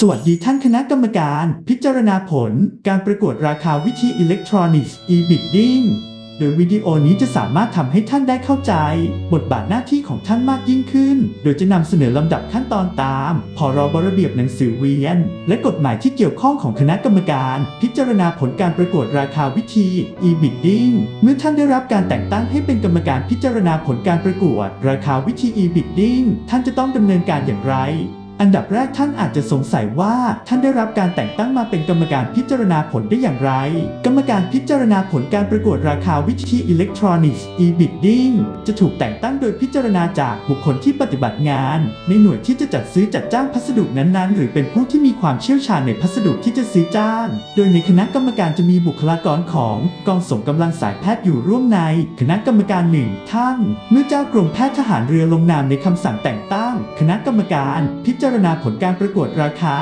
สวัสดีท่านคณะกรรมการพิจารณาผล การประกวดราคาวิธีอิเล็กทรอนิกส์ e-bidding โดยวิดีโอนี้จะสามารถทำให้ท่านได้เข้าใจ บทบาทหน้าที่ของท่านมากยิ่งขึ้น โดยจะนำเสนอลำดับขั้นตอนตาม พรบระเบียบหนังสือเวียน และกฎหมายที่เกี่ยวข้องของคณะกรรมการ พิจารณาผลการประกวดราคาวิธี e-bidding เมื่อท่านได้รับการแต่งตั้งให้เป็นกรรมการพิจารณาผลการประกวด ราคาวิธี e-bidding ท่านจะต้องดำเนินการอย่างไร อันดับแรกท่านอาจจะสงสัยว่าท่านได้รับการแต่งตั้งมาเป็นกรรมการพิจารณาผลได้อย่างไร กรรมการพิจารณาผลการประกวดราคาวิธีอิเล็กทรอนิกส์ e-bidding จะถูกแต่งตั้งโดยพิจารณาจากบุคคลที่ปฏิบัติงาน ในหน่วยที่จะจัดซื้อจัดจ้างพัสดุนั้นๆ หรือเป็นผู้ที่มีความเชี่ยวชาญในพัสดุที่จะซื้อจ้าง โดยในคณะกรรมการจะมีบุคลากรของกองส่งกำลังสายแพทย์อยู่ร่วมใน คณะกรรมการหนึ่งท่าน เมื่อเจ้ากรมแพทย์ทหารเรือลงนามในคำสั่งแต่งตั้ง คณะกรรมการพิจารารณาผลการประกวดราคา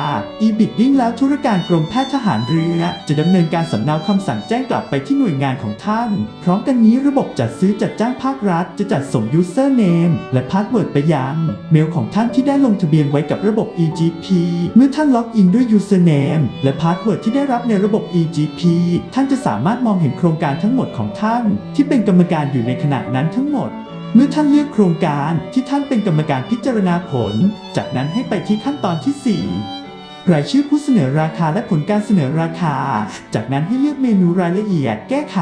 e-bidding แล้วธุรการกรมแพทย์ทหารเรือ จะดำเนินการสำเนาคำสั่งแจ้งกลับไปที่หน่วยงานของท่าน พร้อมกันนี้ระบบจัดซื้อจัดจ้างภาครัฐ จะจัดส่ง username และ password ไปยัง เมลของท่านที่ได้ลงทะเบียนไว้กับระบบ EGP เมื่อท่านล็อกอินด้วย username และ password ที่ได้รับในระบบ EGP ท่านจะสามารถมองเห็นโครงการทั้งหมดของท่าน ที่เป็นกรรมการอยู่ในขณะนั้นทั้งหมด เมื่อท่านเลือกโครงการที่ท่านเป็นกรรมการพิจารณาผล จากนั้นให้ไปที่ขั้นตอนที่ 4 รายชื่อผู้เสนอราคาและผลการเสนอราคา จากนั้นให้เลือกเมนูรายละเอียด แก้ไข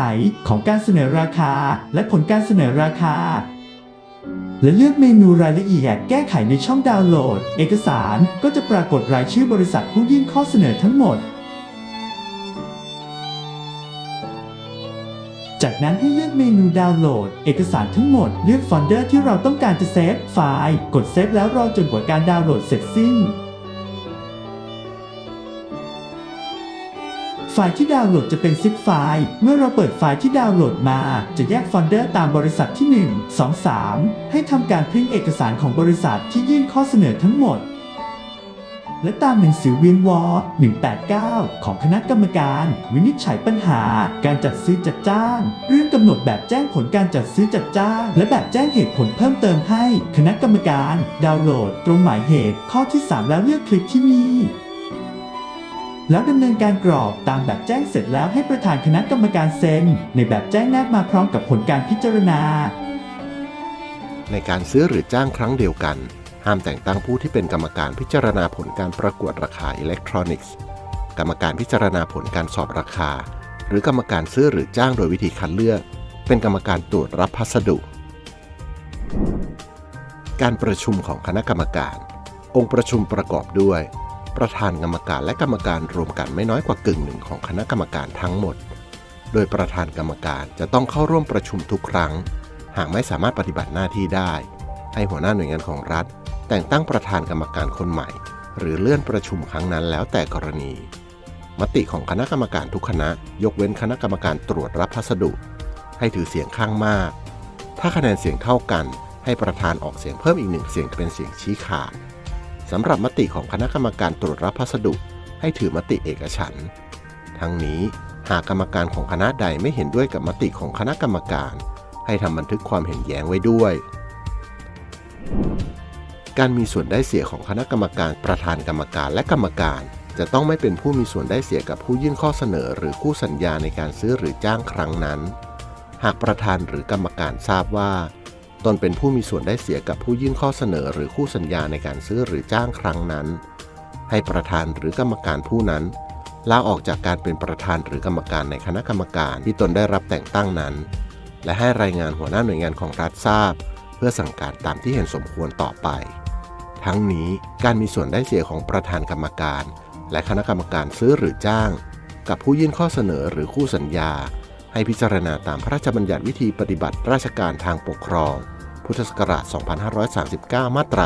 ของการเสนอราคา และผลการเสนอราคา และเลือกเมนูรายละเอียด แก้ไขในช่องดาวน์โหลด เอกสารก็จะปรากฏรายชื่อบริษัทผู้ยื่นข้อเสนอทั้งหมด จากนั้นให้เลือกเมนูดาวน์โหลด เอกสารทั้งหมด เลือกโฟลเดอร์ที่เราต้องการจะเซฟไฟล์ กดเซฟแล้วรอจนกว่าการดาวน์โหลดเสร็จสิ้น ไฟล์ที่ดาวน์โหลดจะเป็นซิปไฟล์ เมื่อเราเปิดไฟล์ที่ดาวน์โหลดมา จะแยกโฟลเดอร์ตามบริษัทที่ 1 2 3 ให้ทำการพิมพ์เอกสารของบริษัทที่ยื่นข้อเสนอทั้งหมด และตามหนังสือเวียนวอ189 ของคณะกรรมการ วินิจฉัยปัญหา การจัดซื้อจัดจ้าง เรื่องกำหนดแบบแจ้งผลการจัดซื้อจัดจ้าง และแบบแจ้งเหตุผลเพิ่มเติมให้ คณะกรรมการ ดาวน์โหลด ตรงหมายเหตุข้อที่ 3 แล้วเลือกคลิกที่มีแล้วดำเนินการกรอกตามแบบแจ้งเสร็จแล้วให้ประธานคณะกรรมการเซ็น ในแบบแจ้งแนบมาพร้อมกับผลการพิจารณา ในการซื้อหรือจ้างครั้งเดียวกัน ห้ามแต่งตั้งผู้ที่เป็นกรรมการพิจารณาผลการประกวดราคาอิเล็กทรอนิกส์ กรรมการพิจารณาผลการสอบราคา หรือกรรมการซื้อหรือจ้างโดยวิธีคัดเลือก เป็นกรรมการตรวจรับพัสดุ การประชุมของคณะกรรมการ องค์ประชุมประกอบด้วย ประธานกรรมการและกรรมการรวมกันไม่น้อยกว่ากึ่งหนึ่งของคณะกรรมการทั้งหมด โดยประธานกรรมการจะต้องเข้าร่วมประชุมทุกครั้ง หากไม่สามารถปฏิบัติหน้าที่ได้ ให้หัวหน้าหน่วยงานของรัฐ แต่งตั้งประธานกรรมการคนใหม่ หรือเลื่อนประชุมครั้งนั้นแล้วแต่กรณี มติของคณะกรรมการทุกคณะ ยกเว้นคณะกรรมการตรวจรับพัสดุ ให้ถือเสียงข้างมาก ถ้าคะแนนเสียงเท่ากัน ให้ประธานออกเสียงเพิ่มอีกหนึ่งเสียงเป็นเสียงชี้ขาดสำหรับมติของคณะกรรมการตรวจรับพัสดุ ให้ถือมติเอกฉันท์ทั้งนี้หากกรรมการของคณะใดไม่เห็นด้วยกับมติของคณะกรรมการ ให้ทำบันทึกความเห็นแย้งไว้ด้วย การมีส่วนได้เสียของคณะกรรมการประธานกรรมการและกรรมการ จะต้องไม่เป็นผู้มีส่วนได้เสียกับผู้ยื่นข้อเสนอ หรือคู่สัญญาในการซื้อหรือจ้างครั้งนั้น หากประธานหรือกรรมการทราบว่า ตนเป็นผู้มีส่วนได้เสียกับผู้ยื่นข้อเสนอ หรือคู่สัญญาในการซื้อหรือจ้างครั้งนั้น ให้ประธานหรือกรรมการผู้นั้นลาออกจากการเป็นประธานหรือกรรมการในคณะกรรมการที่ตนได้รับแต่งตั้งนั้น และให้รายงานหัวหน้าหน่วยงานของรัฐทราบ พื่อสั่งการตามที่เห็นสมควรต่อไป ทั้งนี้การมีส่วนได้เสียของประธานกรรมการ และคณะกรรมการซื้อหรือจ้าง กับผู้ยื่นข้อเสนอหรือคู่สัญญา ให้พิจารณาตามพระราชบัญญัติวิธีปฏิบัติราชการทางปกครอง พุทธศักราช 2539 มาตรา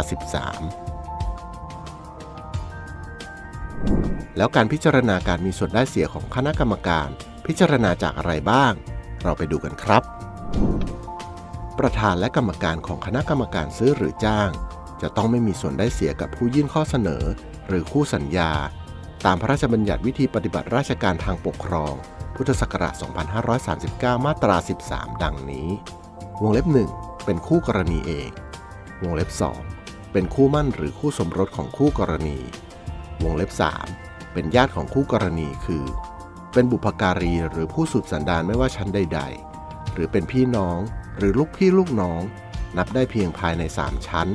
13แล้วการพิจารณาการมีส่วนได้เสียของคณะกรรมการ พิจารณาจากอะไรบ้าง เราไปดูกันครับ ประธานและกรรมการของคณะกรรมการซื้อหรือจ้าง จะต้องไม่มีส่วนได้เสียกับผู้ยื่นข้อเสนอ หรือคู่สัญญา ตามพระราชบัญญัติวิธีปฏิบัติราชการทางปกครอง พุทธศักราช 2539 มาตรา 13 ดังนี้ วงเล็บ 1 เป็นคู่กรณีเอง วงเล็บ 2 เป็นคู่มั่นหรือคู่สมรสของคู่กรณี วงเล็บ 3 เป็นญาติของคู่กรณีคือ เป็นบุพการีหรือผู้สุดสันดานไม่ว่าชั้นใด ๆ หรือเป็นพี่น้อง หรือลูกพี่ลูกน้อง นับได้เพียงภายใน 3 ชั้น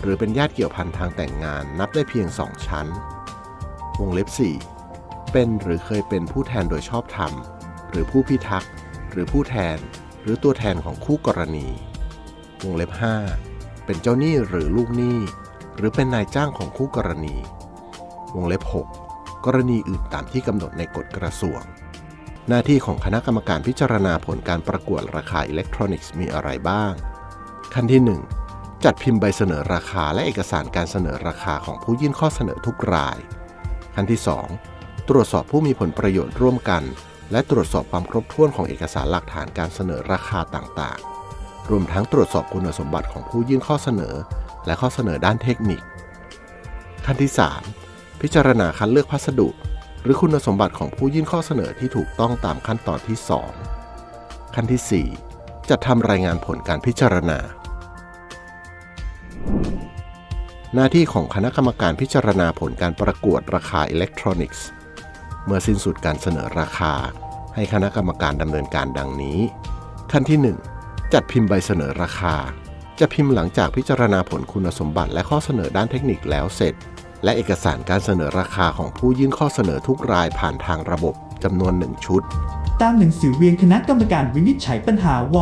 หรือเป็นญาติเกี่ยวพันทางแต่งงานนับได้เพียง 2 ชั้น วงเล็บ 4 เป็นหรือเคยเป็นผู้แทนโดยชอบธรรม หรือผู้พิทักษ์ หรือผู้แทน หรือตัวแทนของคู่กรณี วงเล็บ 5 เป็นเจ้าหนี้หรือลูกหนี้ หรือเป็นนายจ้างของคู่กรณี วงเล็บ 6 กรณีอื่นตามที่กำหนดในกฎกระทรวง หน้าที่ของคณะกรรมการพิจารณาผลการประกวดราคาอิเล็กทรอนิกส์มีอะไรบ้าง ขั้นที่ 1 จัดพิมพ์ใบเสนอราคาและเอกสารการเสนอราคาของผู้ยื่นข้อเสนอทุกราย ขั้นที่ 2 ตรวจสอบผู้มีผลประโยชน์ร่วมกัน และตรวจสอบความครบถ้วนของเอกสารหลักฐานการเสนอราคาต่างๆ รวมทั้งตรวจสอบคุณสมบัติของผู้ยื่นข้อเสนอ และข้อเสนอด้านเทคนิค ขั้นที่ 3 พิจารณาคัดเลือกพัสดุ หรือคุณสมบัติของผู้ยื่นข้อเสนอที่ถูกต้องตามขั้นตอนที่ 2 ขั้นที่ 4 จัดทำรายงานผลการพิจารณา หน้าที่ของคณะกรรมการพิจารณาผลการประกวดราคาอิเล็กทรอนิกส์ เมื่อสิ้นสุดการเสนอราคา ให้คณะกรรมการดำเนินการดังนี้ ขั้นที่ 1 จัดพิมพ์ใบเสนอราคา จะพิมพ์หลังจากพิจารณาผลคุณสมบัติและข้อเสนอด้านเทคนิคแล้วเสร็จ และเอกสารการเสนอราคาของผู้ยื่นข้อเสนอทุกรายผ่านทางระบบจำนวนหนึ่งชุด ตามหนังสือเวียนคณะกรรมการวินิจฉัยปัญหาว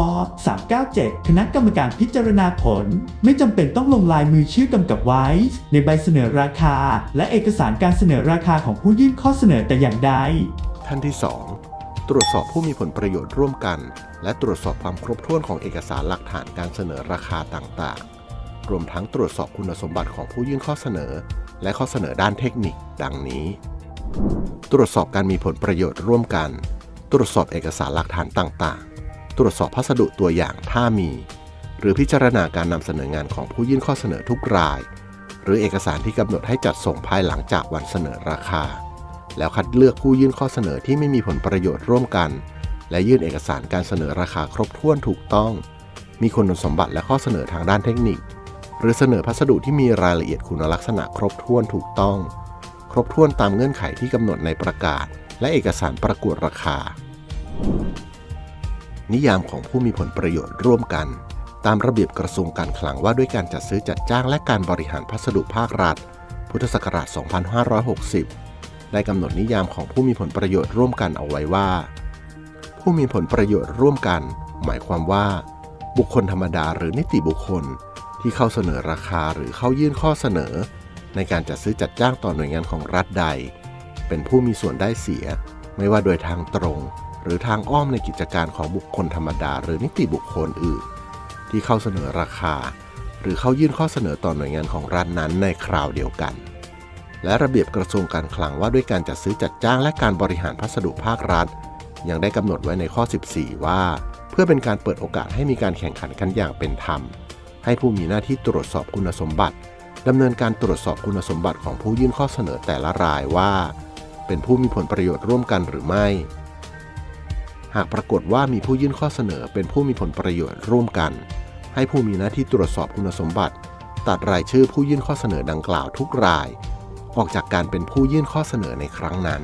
397 คณะกรรมการพิจารณาผล ไม่จำเป็นต้องลงลายมือชื่อกำกับไว้ ในใบเสนอราคา และเอกสารการเสนอราคาของผู้ยื่นข้อเสนอแต่อย่างใดขั้นที่ 2 ตรวจสอบผู้มีผลประโยชน์ร่วมกัน และตรวจสอบความครบถ้วนของเอกสารหลักฐานการเสนอราคาต่างๆ รวมทั้งตรวจสอบคุณสมบัติของผู้ยื่นข้อเสนอ และข้อเสนอด้านเทคนิค ดังนี้ ตรวจสอบการมีผลประโยชน์ร่วมกัน ตรวจสอบเอกสารหลักฐานต่างๆ ตรวจสอบพัสดุตัวอย่างถ้ามี หรือพิจารณาการนำเสนองานของผู้ยื่นข้อเสนอทุกราย หรือเอกสารที่กำหนดให้จัดส่งภายหลังจากวันเสนอราคา แล้วคัดเลือกผู้ยื่นข้อเสนอที่ไม่มีผลประโยชน์ร่วมกัน และยื่นเอกสารการเสนอราคาครบถ้วนถูกต้อง มีคุณสมบัติและข้อเสนอทางด้านเทคนิค หรือเสนอพัสดุที่มีรายละเอียดคุณลักษณะครบถ้วนถูกต้อง ครบถ้วนตามเงื่อนไขที่กำหนดในประกาศ และเอกสารประกวดราคา นิยามของผู้มีผลประโยชน์ร่วมกัน ตามระเบียบกระทรวงการคลังว่าด้วยการจัดซื้อจัดจ้างและการบริหารพัสดุภาครัฐ พุทธศักราช 2560 ได้กำหนดนิยามของผู้มีผลประโยชน์ร่วมกันเอาไว้ว่า ผู้มีผลประโยชน์ร่วมกัน หมายความว่า บุคคลธรรมดาหรือนิติบุคคล ที่เข้าเสนอราคาหรือเข้ายื่นข้อเสนอ ในการจัดซื้อจัดจ้างต่อหน่วยงานของรัฐใด เป็นผู้มีส่วนได้เสีย ไม่ว่าโดยทางตรง หรือทางอ้อมในกิจการของบุคคลธรรมดา หรือนิติบุคคลอื่น ที่เข้าเสนอราคา หรือเข้ายื่นข้อเสนอต่อหน่วยงานของรัฐนั้นในคราวเดียวกัน และระเบียบกระทรวงการคลังว่าด้วยการจัดซื้อจัดจ้างและการบริหารพัสดุภาครัฐ ยังได้กำหนดไว้ในข้อ 14 ว่า เพื่อเป็นการเปิดโอกาสให้มีการแข่งขันกันอย่างเป็นธรรม ให้ผู้มีหน้าที่ตรวจสอบคุณสมบัติดำเนินการตรวจสอบคุณสมบัติของผู้ยื่นข้อเสนอแต่ละรายว่า เป็นผู้มีผลประโยชน์ร่วมกันหรือไม่ หากปรากฏว่ามีผู้ยื่นข้อเสนอเป็นผู้มีผลประโยชน์ร่วมกัน ให้ผู้มีหน้าที่ตรวจสอบคุณสมบัติ ตัดรายชื่อผู้ยื่นข้อเสนอดังกล่าวทุกราย ออกจากการเป็นผู้ยื่นข้อเสนอในครั้งนั้น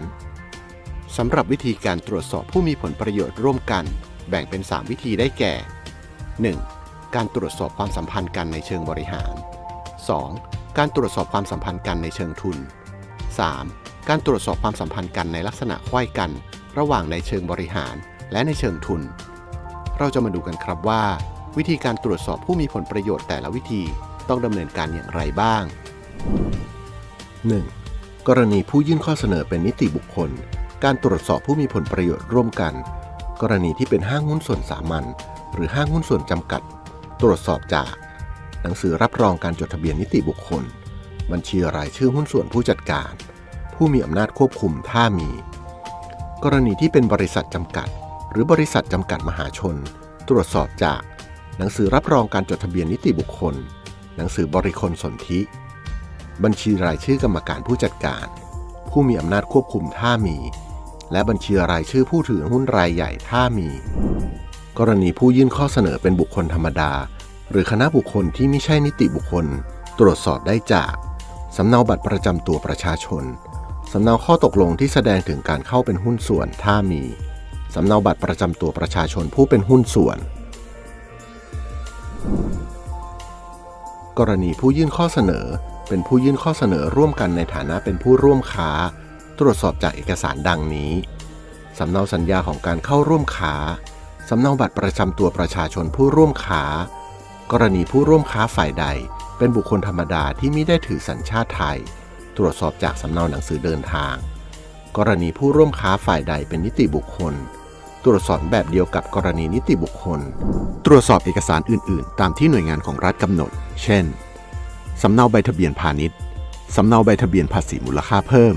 สำหรับวิธีการตรวจสอบผู้มีผลประโยชน์ร่วมกัน แบ่งเป็น 3 วิธีได้แก่ 1. การตรวจสอบความสัมพันธ์กันในเชิงบริหาร 2. การตรวจสอบความสัมพันธ์กันในเชิงทุน 3. การตรวจสอบความสัมพันธ์กันในลักษณะไขว้กัน ระหว่างในเชิงบริหารและในเชิงทุน เราจะมาดูกันครับว่า วิธีการตรวจสอบผู้มีผลประโยชน์แต่ละวิธีต้องดำเนินการอย่างไรบ้าง 1. กรณีผู้ยื่นข้อเสนอเป็นนิติบุคคล การตรวจสอบผู้มีผลประโยชน์ร่วมกัน กรณีที่เป็นห้างหุ้นส่วนสามัญหรือห้างหุ้นส่วนจำกัด ตรวจสอบจาก หนังสือรับรองการจดทะเบียนนิติบุคคล บัญชีรายชื่อหุ้นส่วนผู้จัดการ ผู้มีอำนาจควบคุมถ้ามี กรณีที่เป็นบริษัทจำกัด หรือบริษัทจำกัดมหาชน ตรวจสอบจาก หนังสือรับรองการจดทะเบียนนิติบุคคล หนังสือบริคลสนธิ บัญชีรายชื่อกรรมการผู้จัดการ ผู้มีอำนาจควบคุมถ้ามี และบัญชีรายชื่อผู้ถือหุ้นรายใหญ่ถ้ามี กรณีผู้ยื่นข้อเสนอเป็นบุคคลธรรมดา หรือคณะบุคคลที่ไม่ใช่นิติบุคคล ตรวจสอบได้จากสำเนาบัตรประจำตัวประชาชนสำเนาข้อตกลงที่แสดงถึงการเข้าเป็นหุ้นส่วนถ้ามีสำเนาบัตรประจำตัวประชาชนผู้เป็นหุ้นส่วน กรณีผู้ยื่นข้อเสนอ เป็นผู้ยื่นข้อเสนอร่วมกันในฐานะเป็นผู้ร่วมค้า ตรวจสอบจากเอกสารดังนี้สำเนาสัญญาของการเข้าร่วมค้า สำเนาบัตรประจำตัวประชาชนผู้ร่วมค้า กรณีผู้ร่วมค้าฝ่ายใด เป็นบุคคลธรรมดาที่ไม่ได้ถือสัญชาติไทย ตรวจสอบจากสำเนาหนังสือเดินทาง กรณีผู้ร่วมค้าฝ่ายใดเป็นนิติบุคคล ตรวจสอบแบบเดียวกับกรณีนิติบุคคล ตรวจสอบเอกสารอื่น ๆ ตามที่หน่วยงานของรัฐกำหนด เช่นสำเนาใบทะเบียนพาณิชย์สำเนาใบทะเบียนภาษีมูลค่าเพิ่ม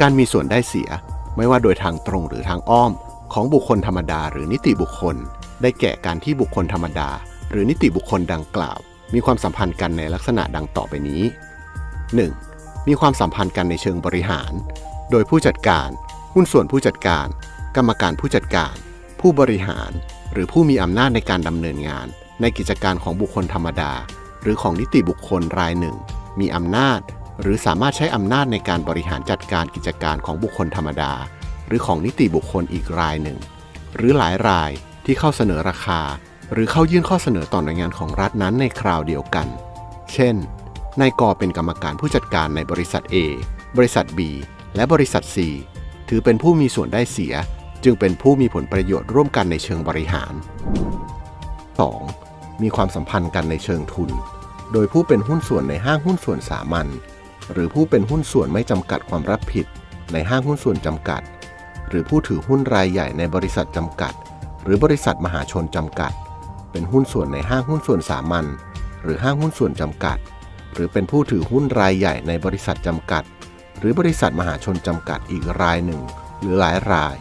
การมีส่วนได้เสียไม่ว่าโดยทางตรงหรือทางอ้อม ของบุคคลธรรมดาหรือนิติบุคคล ได้แก่การที่บุคคลธรรมดา หรือนิติบุคคลดังกล่าว มีความสัมพันธ์กันในลักษณะดังต่อไปนี้ 1. มีความสัมพันธ์กันในเชิงบริหาร โดยผู้จัดการ หุ้นส่วนผู้จัดการ กรรมการผู้จัดการ ผู้บริหาร หรือผู้มีอำนาจในการดำเนินงาน ในกิจการของบุคคลธรรมดา หรือของนิติบุคคลรายหนึ่ง มีอำนาจ หรือสามารถใช้อำนาจในการบริหารจัดการกิจการของบุคคลธรรมดา รือของนิติบุคคลอีกรายหนึ่ง หรือหลายรายที่เข้าเสนอราคา หรือเข้ายื่นข้อเสนอต่อหน่วยงานของรัฐนั้นในคราวเดียวกัน เช่นนายกเป็นกรรมการผู้จัดการในบริษัท A บริษัท B และบริษัท C ถือเป็นผู้มีส่วนได้เสีย จึงเป็นผู้มีผลประโยชน์ร่วมกันในเชิงบริหาร 2. มีความสัมพันธ์กันในเชิงทุน โดยผู้เป็นหุ้นส่วนในห้างหุ้นส่วนสามัญหรือผู้เป็นหุ้นส่วนไม่จำกัดความรับผิด ในห้างหุ้นส่วนจำกัด หรือผู้ถือหุ้นรายใหญ่ในบริษัทจำกัด หรือบริษัทมหาชนจำกัด เป็นหุ้นส่วนในห้างหุ้นส่วนสามัญหรือห้างหุ้นส่วนจำกัด หรือเป็นผู้ถือหุ้นรายใหญ่ในบริษัทจำกัด หรือบริษัทมหาชนจำกัดอีกรายหนึ่ง หรือหลายราย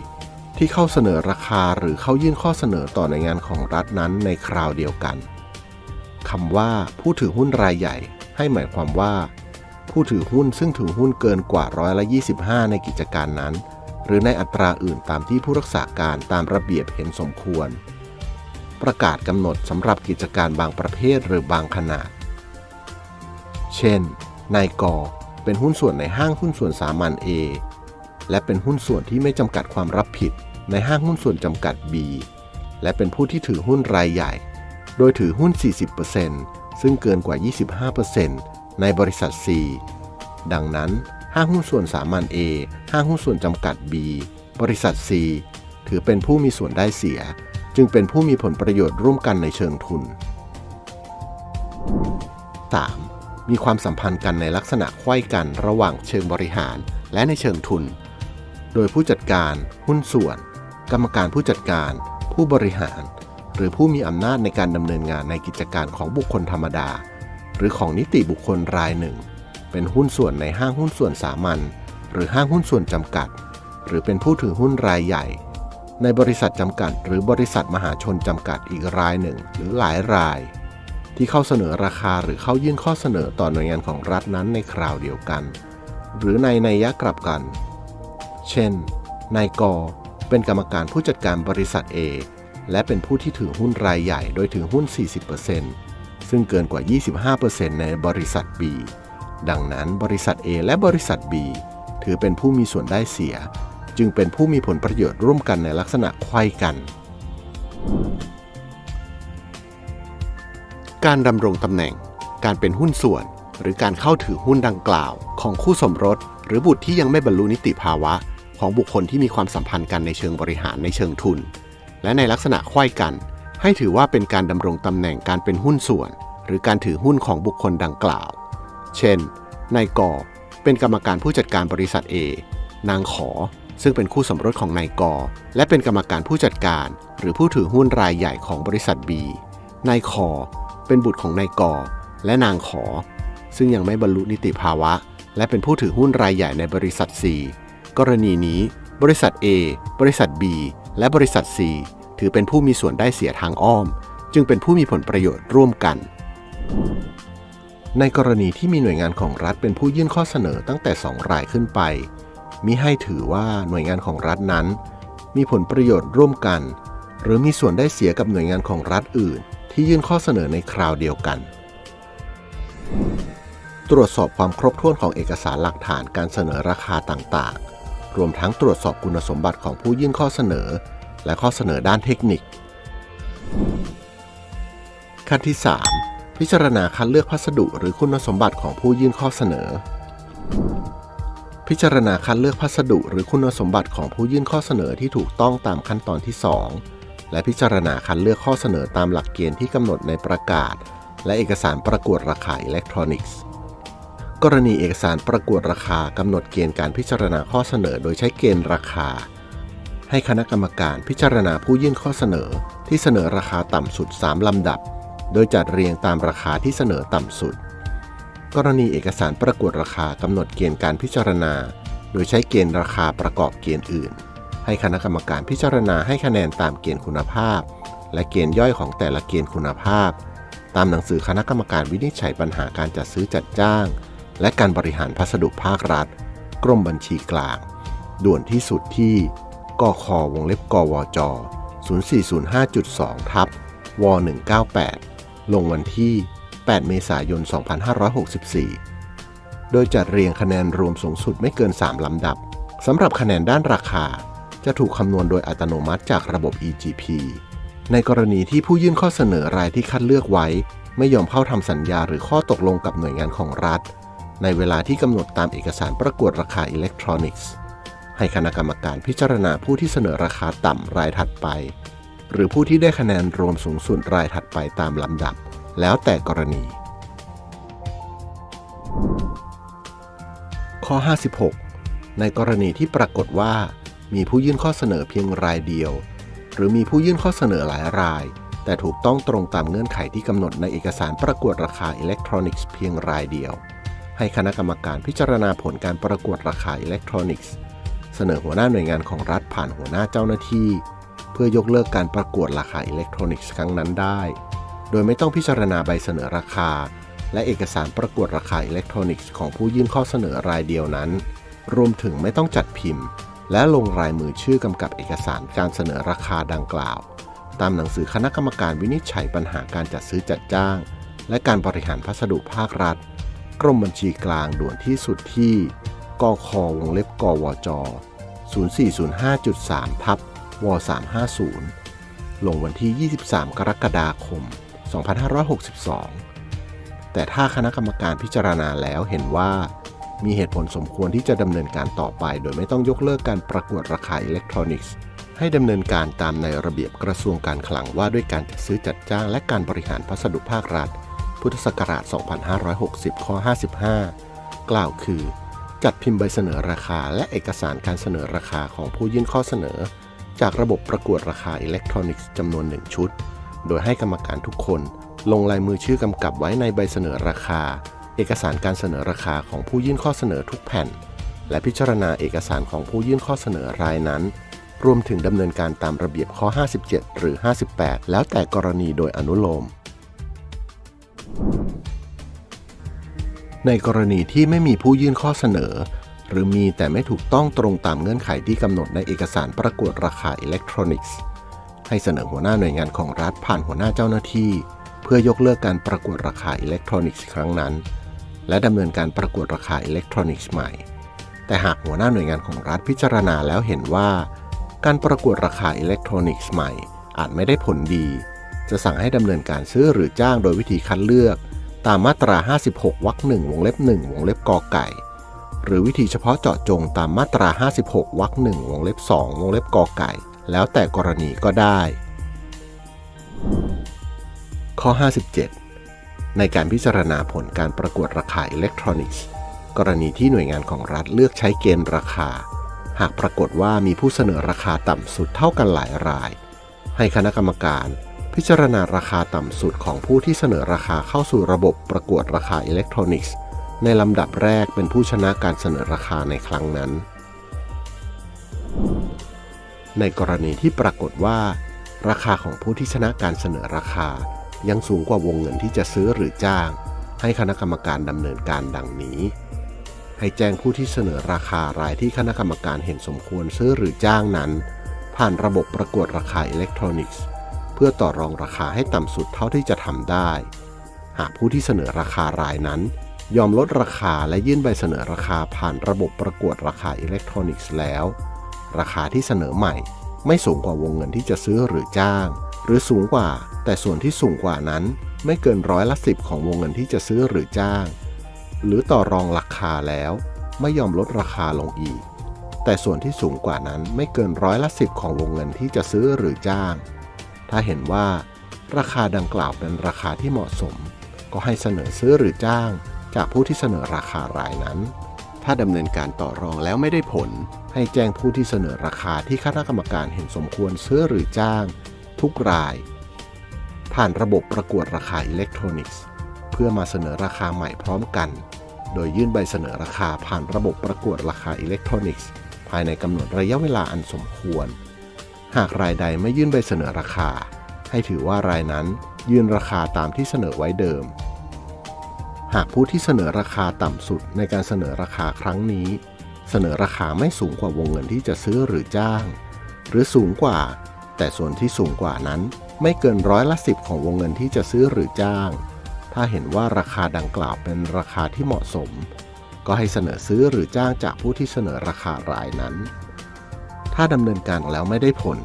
ที่เข้าเสนอราคาหรือเข้ายื่นข้อเสนอต่อหน่วยงานของรัฐนั้นในคราวเดียวกันคำว่าผู้ถือหุ้นรายใหญ่ ให้หมายความว่า ผู้ถือหุ้นซึ่งถือหุ้นเกินกว่าร้อยละ25 ในกิจการนั้น หรือในอัตราอื่นตามที่ผู้รักษาการตามระเบียบเห็นสมควร ประกาศกำหนดสำหรับกิจการบางประเภทหรือบางขนาด เช่น นายกเป็นหุ้นส่วนในห้างหุ้นส่วนสามัญ A และเป็นหุ้นส่วนที่ไม่จำกัดความรับผิดในห้างหุ้นส่วนจำกัด B และเป็นผู้ที่ถือหุ้นรายใหญ่ โดยถือหุ้น 40%ซึ่งเกินกว่า 25%ในบริษัท C ดังนั้น ห้างหุ้นส่วนสามัญ A ห้างหุ้นส่วนจำกัด B บริษัท C ถือเป็นผู้มีส่วนได้เสีย จึงเป็นผู้มีผลประโยชน์ร่วมกันในเชิงทุน 3. มีความสัมพันธ์กันในลักษณะไขว้กันระหว่างเชิงบริหารและในเชิงทุน โดยผู้จัดการ หุ้นส่วน กรรมการผู้จัดการ ผู้บริหาร หรือผู้มีอำนาจในการดำเนินงานในกิจการของบุคคลธรรมดา หรือของนิติบุคคลรายหนึ่ง เป็นหุ้นส่วนในห้างหุ้นส่วนสามัญหรือห้างหุ้นส่วนจำกัด หรือเป็นผู้ถือหุ้นรายใหญ่ ในบริษัทจำกัด หรือบริษัทมหาชนจำกัดอีกรายหนึ่ง หรือหลายราย ที่เข้าเสนอราคาหรือเข้ายื่นข้อเสนอต่อหน่วยงานของรัฐนั้นในคราวเดียวกัน หรือในในยยะกลับกัน เช่นนายกเป็นกรรมการผู้จัดการบริษัท A และเป็นผู้ที่ถือหุ้นรายใหญ่โดยถือหุ้น 40%ซึ่งเกินกว่า 25%ในบริษัท B ดังนั้นบริษัท A และบริษัท B ถือเป็นผู้มีส่วนได้เสีย จึงเป็นผู้มีผลประโยชน์ร่วมกันในลักษณะไขว้กัน การดำรงตำแหน่ง การเป็นหุ้นส่วน หรือการเข้าถือหุ้นดังกล่าว ของคู่สมรส หรือบุตรที่ยังไม่บรรลุนิติภาวะ ของบุคคลที่มีความสัมพันธ์กันในเชิงบริหารในเชิงทุน และในลักษณะไขว้กัน ให้ถือว่าเป็นการดำรงตำแหน่งการเป็นหุ้นส่วน หรือการถือหุ้นของบุคคลดังกล่าว เช่น นายกเป็นกรรมการผู้จัดการบริษัท A นางขอ ซึ่งเป็นคู่สมรสของนายกและเป็นกรรมการผู้จัดการ หรือผู้ถือหุ้นรายใหญ่ของบริษัท B นายคอเป็นบุตรของนายกและนางขอ ซึ่งยังไม่บรรลุนิติภาวะ และเป็นผู้ถือหุ้นรายใหญ่ในบริษัท C กรณีนี้ บริษัท A บริษัท B และบริษัท C ถือเป็นผู้มีส่วนได้เสียทางอ้อม จึงเป็นผู้มีผลประโยชน์ร่วมกัน ในกรณีที่มีหน่วยงานของรัฐเป็นผู้ยื่นข้อเสนอตั้งแต่ 2 รายขึ้นไป มิให้ถือว่าหน่วยงานของรัฐนั้น มีผลประโยชน์ร่วมกัน หรือมีส่วนได้เสียกับหน่วยงานของรัฐอื่น ที่ยื่นข้อเสนอในคราวเดียวกัน ตรวจสอบความครบถ้วนของเอกสารหลักฐานการเสนอราคาต่างๆ รวมทั้งตรวจสอบคุณสมบัติของผู้ยื่นข้อเสนอ และข้อเสนอด้านเทคนิคขั้นที่ 3 พิจารณาคัดเลือกพัสดุหรือคุณสมบัติของผู้ยื่นข้อเสนอ พิจารณาคัดเลือกพัสดุหรือคุณสมบัติของผู้ยื่นข้อเสนอที่ถูกต้องตามขั้นตอนที่ 2 และพิจารณาคัดเลือกข้อเสนอตามหลักเกณฑ์ที่กำหนดในประกาศ และเอกสารประกวดราคาอิเล็กทรอนิกส์ กรณีเอกสารประกวดราคากำหนดเกณฑ์การพิจารณาข้อเสนอโดยใช้เกณฑ์ราคา ให้คณะกรรมการพิจารณาผู้ยื่นข้อเสนอ ที่เสนอราคาต่ำสุด 3 ลำดับ โดยจัดเรียงตามราคาที่เสนอต่ำสุด กรณีเอกสารประกวดราคากำหนดเกณฑ์การพิจารณา โดยใช้เกณฑ์ราคาประกอบเกณฑ์อื่น ให้คณะกรรมการพิจารณาให้คะแนนตามเกณฑ์คุณภาพ และเกณฑ์ย่อยของแต่ละเกณฑ์คุณภาพ ตามหนังสือคณะกรรมการวินิจฉัยปัญหาการจัดซื้อจัดจ้าง และการบริหารพัสดุภาครัฐ กรมบัญชีกลาง ด่วนที่สุดที่กค วงเล็บกวจ 0405.2 ทับ ว 198 ลงวันที่ 8 เมษายน 2564 โดยจัดเรียงคะแนนรวมสูงสุดไม่เกิน 3 ลำดับ สำหรับคะแนนด้านราคา จะถูกคำนวณโดยอัตโนมัติจากระบบ EGP ในกรณีที่ผู้ยื่นข้อเสนอรายที่คัดเลือกไว้ ไม่ยอมเข้าทำสัญญาหรือข้อตกลงกับหน่วยงานของรัฐ ในเวลาที่กำหนดตามเอกสารประกวดราคาอิเล็กทรอนิกส์ ให้คณะกรรมการพิจารณาผู้ที่เสนอราคาต่ำรายถัดไป หรือผู้ที่ได้คะแนนรวมสูงสุดรายถัดไปตามลำดับ แล้วแต่กรณี ข้อ 56 ในกรณีที่ปรากฏว่า มีผู้ยื่นข้อเสนอเพียงรายเดียว หรือมีผู้ยื่นข้อเสนอหลายราย แต่ถูกต้องตรงตามเงื่อนไขที่กำหนดในเอกสารประกวดราคาอิเล็กทรอนิกส์เพียงรายเดียว ให้คณะกรรมการพิจารณาผลการประกวดราคาอิเล็กทรอนิกส์ เสนอหัวหน้าหน่วยงานของรัฐผ่านหัวหน้าเจ้าหน้าที่ เพื่อยกเลิกการประกวดราคาอิเล็กทรอนิกส์ครั้งนั้นได้ โดยไม่ต้องพิจารณาใบเสนอราคา และเอกสารประกวดราคาอิเล็กทรอนิกส์ของผู้ยื่นข้อเสนอรายเดียวนั้น รวมถึงไม่ต้องจัดพิมพ์ และลงรายมือชื่อกำกับเอกสารการเสนอราคาดังกล่าว ตามหนังสือคณะกรรมการวินิจฉัยปัญหาการจัดซื้อจัดจ้าง และการบริหารพัสดุภาครัฐ กรมบัญชีกลางด่วนที่สุดที่กค วงเล็บกวจ 0405.3 ทับ ว350 ลงวันที่ 23 กรกฎาคม 2562 แต่ถ้าคณะกรรมการพิจารณาแล้วเห็นว่ามีเหตุผลสมควรที่จะดำเนินการต่อไป โดยไม่ต้องยกเลิกการประกวดราคาอิเล็กทรอนิกส์ให้ดำเนินการตามในระเบียบกระทรวงการคลังว่าด้วยการจัดซื้อจัดจ้างและการบริหารพัสดุภาครัฐ พุทธศักราช 2560 ข้อ 55 กล่าวคือ จัดพิมพ์ใบเสนอราคาและเอกสารการเสนอราคาของผู้ยื่นข้อเสนอ จากระบบประกวดราคาอิเล็กทรอนิกส์จำนวนหนึ่งชุด โดยให้กรรมการทุกคนลงลายมือชื่อกำกับไว้ในใบเสนอราคา เอกสารการเสนอราคาของผู้ยื่นข้อเสนอทุกแผ่น และพิจารณาเอกสารของผู้ยื่นข้อเสนอรายนั้น รวมถึงดำเนินการตามระเบียบข้อ 57 หรือ 58 แล้วแต่กรณีโดยอนุโลม ในกรณีที่ไม่มีผู้ยื่นข้อเสนอ หรือมีแต่ไม่ถูกต้องตรงตามเงื่อนไขที่กำหนดในเอกสารประกวดราคาอิเล็กทรอนิกส์ ให้เสนอหัวหน้าหน่วยงานของรัฐผ่านหัวหน้าเจ้าหน้าที่ เพื่อยกเลิกการประกวดราคาอิเล็กทรอนิกส์ครั้งนั้น และดำเนินการประกวดราคาอิเล็กทรอนิกส์ใหม่ แต่หากหัวหน้าหน่วยงานของรัฐพิจารณาแล้วเห็นว่า การประกวดราคาอิเล็กทรอนิกส์ใหม่ อาจไม่ได้ผลดี จะสั่งให้ดำเนินการซื้อหรือจ้างโดยวิธีคัดเลือก ตามมาตรา 56วรรคหนึ่งวงเล็บ1วงเล็บกอไก่ หรือวิธีเฉพาะเจาะจงตามมาตรา 56 วรรคหนึ่งวงเล็บ 2 วงเล็บกอไก่ แล้วแต่กรณีก็ได้ ข้อ 57 ในการพิจารณาผลการประกวดราคาอิเล็กทรอนิกส์ กรณีที่หน่วยงานของรัฐเลือกใช้เกณฑ์ราคา หากปรากฏว่ามีผู้เสนอราคาต่ำสุดเท่ากันหลายราย ให้คณะกรรมการพิจารณาราคาต่ำสุดของผู้ที่เสนอราคาเข้าสู่ระบบประกวดราคาอิเล็กทรอนิกส์ ในลำดับแรกเป็นผู้ชนะการเสนอราคาในครั้งนั้น ในกรณีที่ปรากฏว่า ราคาของผู้ที่ชนะการเสนอราคายังสูงกว่าวงเงินที่จะซื้อหรือจ้าง ให้คณะกรรมการดำเนินการดังนี้ ให้แจ้งผู้ที่เสนอราคารายที่คณะกรรมการเห็นสมควรซื้อหรือจ้างนั้น ผ่านระบบประกวดราคาอิเล็กทรอนิกส์ เพื่อต่อรองราคาให้ต่ำสุดเท่าที่จะทำได้ หากผู้ที่เสนอราคารายนั้น ยอมลดราคาและยื่นใบเสนอราคาผ่านระบบประกวดราคาอิเล็กทรอนิกส์แล้ว ราคาที่เสนอใหม่ ไม่สูงกว่าวงเงินที่จะซื้อหรือจ้าง หรือสูงกว่า แต่ส่วนที่สูงกว่านั้น ไม่เกินร้อยละสิบของวงเงินที่จะซื้อหรือจ้าง หรือต่อรองราคาแล้ว ไม่ยอมลดราคาลงอีก แต่ส่วนที่สูงกว่านั้นไม่เกินร้อยละสิบของวงเงินที่จะซื้อหรือจ้าง ถ้าเห็นว่า ราคาดังกล่าวเป็นราคาที่เหมาะสม ก็ให้เสนอซื้อหรือจ้าง จากผู้ที่เสนอราคารายนั้น ถ้าดำเนินการต่อรองแล้วไม่ได้ผล ให้แจ้งผู้ที่เสนอราคาที่คณะกรรมการเห็นสมควรซื้อหรือจ้าง ทุกราย ผ่านระบบประกวดราคาอิเล็กทรอนิกส์ เพื่อมาเสนอราคาใหม่พร้อมกัน โดยยื่นใบเสนอราคาผ่านระบบประกวดราคาอิเล็กทรอนิกส์ ภายในกำหนดระยะเวลาอันสมควร หากรายใดไม่ยื่นใบเสนอราคา ให้ถือว่ารายนั้นยื่นราคาตามที่เสนอไว้เดิม หากผู้ที่เสนอราคาต่ำสุดในการเสนอราคาครั้งนี้ เสนอราคาไม่สูงกว่าวงเงินที่จะซื้อหรือจ้าง หรือสูงกว่า แต่ส่วนที่สูงกว่านั้น ไม่เกินร้อยละสิบของวงเงินที่จะซื้อหรือจ้าง ถ้าเห็นว่าราคาดังกล่าวเป็นราคาที่เหมาะสม ก็ให้เสนอซื้อหรือจ้างจากผู้ที่เสนอราคารายนั้น ถ้าดำเนินการแล้วไม่ได้ผล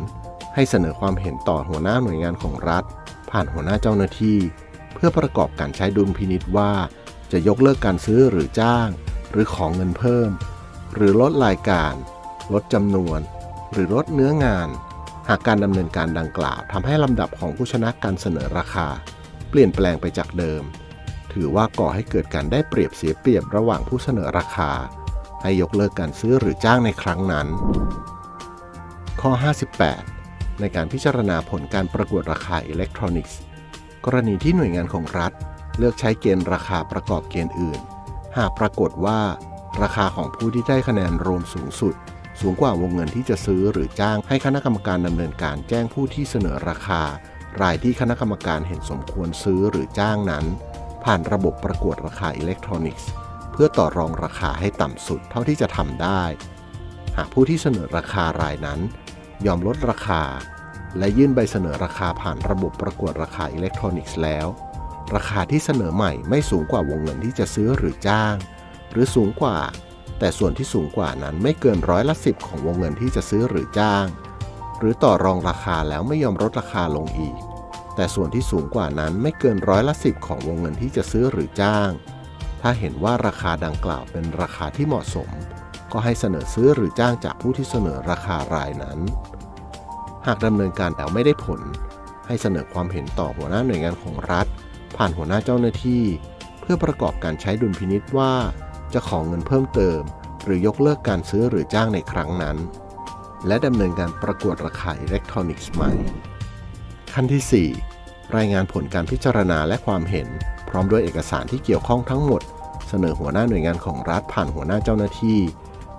ให้เสนอความเห็นต่อหัวหน้าหน่วยงานของรัฐ ผ่านหัวหน้าเจ้าหน้าที่ เพื่อประกอบการใช้ดุลพินิษว่า จะยกเลิกการซื้อหรือจ้าง หรือของเงินเพิ่ม หรือลดรายการ ลดจำนวน หรือลดเนื้องาน หากการดำเนินการดังกล่าวทำให้ลำดับของผู้ชนะการเสนอราคา เปลี่ยนแปลงไปจากเดิม ถือว่าก่อให้เกิดการได้เปรียบเสียเปรียบระหว่างผู้เสนอราคา ให้ยกเลิกการซื้อหรือจ้างในครั้งนั้น ข้อ 58 ในการพิจารณาผลการประกวดราคาอิเล็กทรอนิกส์ กรณีที่หน่วยงานของรัฐ เลือกใช้เกณฑ์ราคาประกอบเกณฑ์อื่น หากปรากฏว่า ราคาของผู้ที่ได้คะแนนรวมสูงสุด สูงกว่าวงเงินที่จะซื้อหรือจ้างให้คณะกรรมการดำเนินการแจ้งผู้ที่เสนอราคา รายที่คณะกรรมการเห็นสมควรซื้อหรือจ้างนั้น ผ่านระบบประกวดราคาอิเล็กทรอนิกส์เพื่อต่อรองราคาให้ต่ำสุดเท่าที่จะทำได้ หากผู้ที่เสนอราคารายนั้น ยอมลดราคา และยื่นใบเสนอราคาผ่านระบบประกวดราคาอิเล็กทรอนิกส์แล้ว ราคาที่เสนอใหม่ไม่สูงกว่าวงเงินที่จะซื้อหรือจ้าง หรือสูงกว่า แต่ส่วนที่สูงกว่านั้นไม่เกินร้อยละสิบของวงเงินที่จะซื้อหรือจ้าง หรือต่อรองราคาแล้วไม่ยอมลดราคาลงอีก แต่ส่วนที่สูงกว่านั้นไม่เกินร้อยละสิบของวงเงินที่จะซื้อหรือจ้าง ถ้าเห็นว่าราคาดังกล่าวเป็นราคาที่เหมาะสม ก็ให้เสนอซื้อหรือจ้างจากผู้ที่เสนอราคารายนั้น หากดำเนินการแล้วไม่ได้ผล ให้เสนอความเห็นต่อหัวหน้าหน่วยงานของรัฐ ผ่านหัวหน้าเจ้าหน้าที่ เพื่อประกอบการใช้ดุลพินิษว่า จะขอเงินเพิ่มเติม หรือยกเลิกการซื้อหรือจ้างในครั้งนั้น และดำเนินการประกวดราคาอิเล็กทรอนิกส์ใหม่ ขั้นที่ 4 รายงานผลการพิจารณาและความเห็น พร้อมด้วยเอกสารที่เกี่ยวข้องทั้งหมด เสนอหัวหน้าหน่วยงานของรัฐผ่านหัวหน้าเจ้าหน้าที่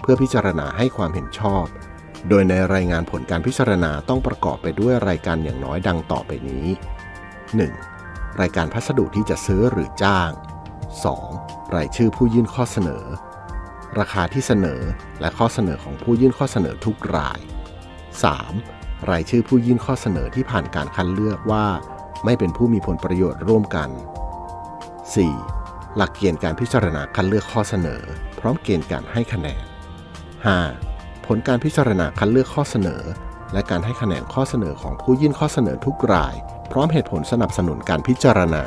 เพื่อพิจารณาให้ความเห็นชอบ โดยในรายงานผลการพิจารณาต้องประกอบไปด้วยรายการอย่างน้อยดังต่อไปนี้ 1. รายการพัสดุที่จะซื้อหรือจ้าง 2. รายชื่อผู้ยื่นข้อเสนอ ราคาที่เสนอและข้อเสนอของผู้ยื่นข้อเสนอทุกราย 3. รายชื่อผู้ยื่นข้อเสนอที่ผ่านการคัดเลือกว่า ไม่เป็นผู้มีผลประโยชน์ร่วมกัน 4. หลักเกณฑ์การพิจารณาคัดเลือกข้อเสนอ พร้อมเกณฑ์การให้คะแนน 5. ผลการพิจารณาคัดเลือกข้อเสนอ และการให้คะแนนข้อเสนอของผู้ยื่นข้อเสนอทุกราย พร้อมเหตุผลสนับสนุนการพิจารณา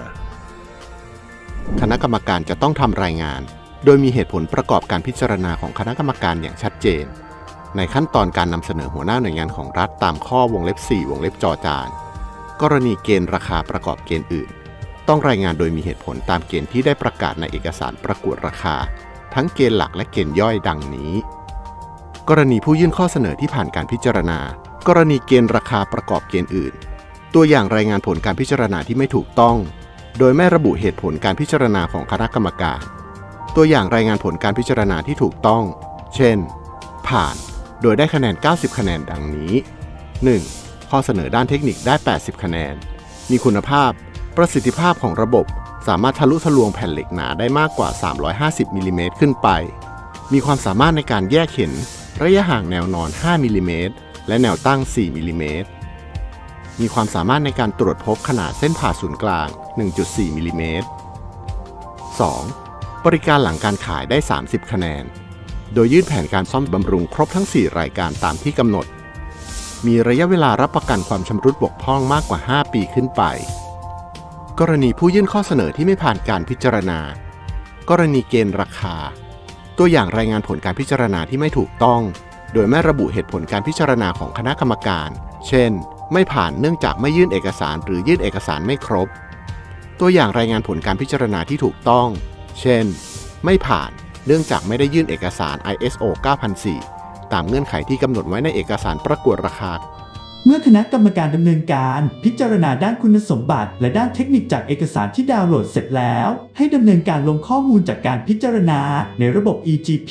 คณะกรรมการจะต้องทำรายงาน โดยมีเหตุผลประกอบการพิจารณาของคณะกรรมการอย่างชัดเจน ในขั้นตอนการนำเสนอหัวหน้าหน่วยงานของรัฐตามข้อวงเล็บ 4 วงเล็บจอจานกรณีเกณฑ์ราคาประกอบเกณฑ์อื่น ต้องรายงานโดยมีเหตุผลตามเกณฑ์ที่ได้ประกาศในเอกสารประกวดราคา ทั้งเกณฑ์หลักและเกณฑ์ย่อยดังนี้ กรณีผู้ยื่นข้อเสนอที่ผ่านการพิจารณา กรณีเกณฑ์ราคาประกอบเกณฑ์อื่น ตัวอย่างรายงานผลการพิจารณาที่ไม่ถูกต้อง โดยไม่ระบุเหตุผลการพิจารณาของคณะกรรมการ ตัวอย่างรายงานผลการพิจารณาที่ถูกต้อง เช่น ผ่าน โดยได้คะแนน 90 คะแนนดังนี้ 1. ข้อเสนอด้านเทคนิคได้ 80 คะแนน มีคุณภาพ ประสิทธิภาพของระบบสามารถทะลุทะลวงแผ่นเหล็กหนาได้มากกว่า 350มิลลิเมตรขึ้นไป มีความสามารถในการแยกเห็น ระยะห่างแนวนอน 5มิลลิเมตรและแนวตั้ง 4มิลลิเมตรมีความสามารถในการตรวจพบขนาดเส้นผ่าศูนย์กลาง 1.4มิลลิเมตร 2. บริการหลังการขายได้ 30 คะแนน โดยยื่นแผนการซ่อมบำรุงครบทั้ง 4 รายการตามที่กำหนด มีระยะเวลารับประกันความชำรุดบกพร่องมากกว่า 5 ปีขึ้นไป กรณีผู้ยื่นข้อเสนอที่ไม่ผ่านการพิจารณา กรณีเกณฑ์ราคา ตัวอย่างรายงานผลการพิจารณาที่ไม่ถูกต้อง โดยไม่ระบุเหตุผลการพิจารณาของคณะกรรมการ เช่น ไม่ผ่านเนื่องจากไม่ยื่นเอกสารหรือยื่นเอกสารไม่ครบ ตัวอย่างรายงานผลการพิจารณาที่ถูกต้อง เช่น ไม่ผ่านเนื่องจากไม่ได้ยื่นเอกสาร ISO 9004 ตามเงื่อนไขที่กำหนดไว้ในเอกสารประกวดราคา เมื่อคณะกรรมการดำเนินการพิจารณาด้านคุณสมบัติ และด้านเทคนิคจากเอกสารที่ดาวน์โหลดเสร็จแล้ว ให้ดำเนินการลงข้อมูลจากการพิจารณาในระบบ EGP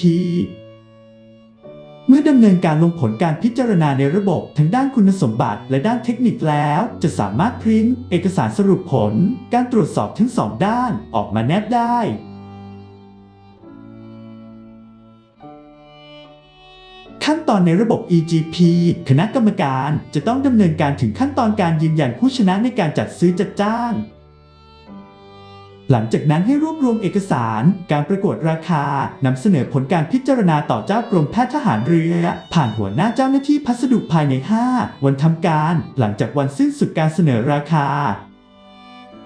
เมื่อดำเนินการลงผลการพิจารณาในระบบทั้งด้านคุณสมบัติและด้านเทคนิคแล้ว จะสามารถพริ้นเอกสารสรุปผล การตรวจสอบทั้งสองด้านออกมาแนบได้ ขั้นตอนในระบบ EGP คณะกรรมการจะต้องดำเนินการถึงขั้นตอนการยืนยันผู้ชนะในการจัดซื้อจัดจ้าง หลังจากนั้นให้รวบรวมเอกสาร การประกวดราคานำเสนอผลการพิจารณาต่อเจ้ากรมแพทย์ทหารเรือ ผ่านหัวหน้าเจ้าหน้าที่พัสดุภายใน 5 วันทำการ หลังจากวันสิ้นสุดการเสนอราคา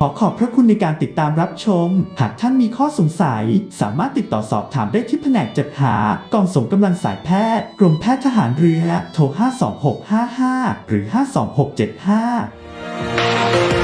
อขอบพระคุณในการติดตามรับชม หากท่านมีข้อสงสัย สามารถติดต่อสอบถามได้ที่แผนกจัดหากองส่งกำลังสายแพทย์ กรมแพทย์ทหารเรือ โทร 52655 หรือ 52675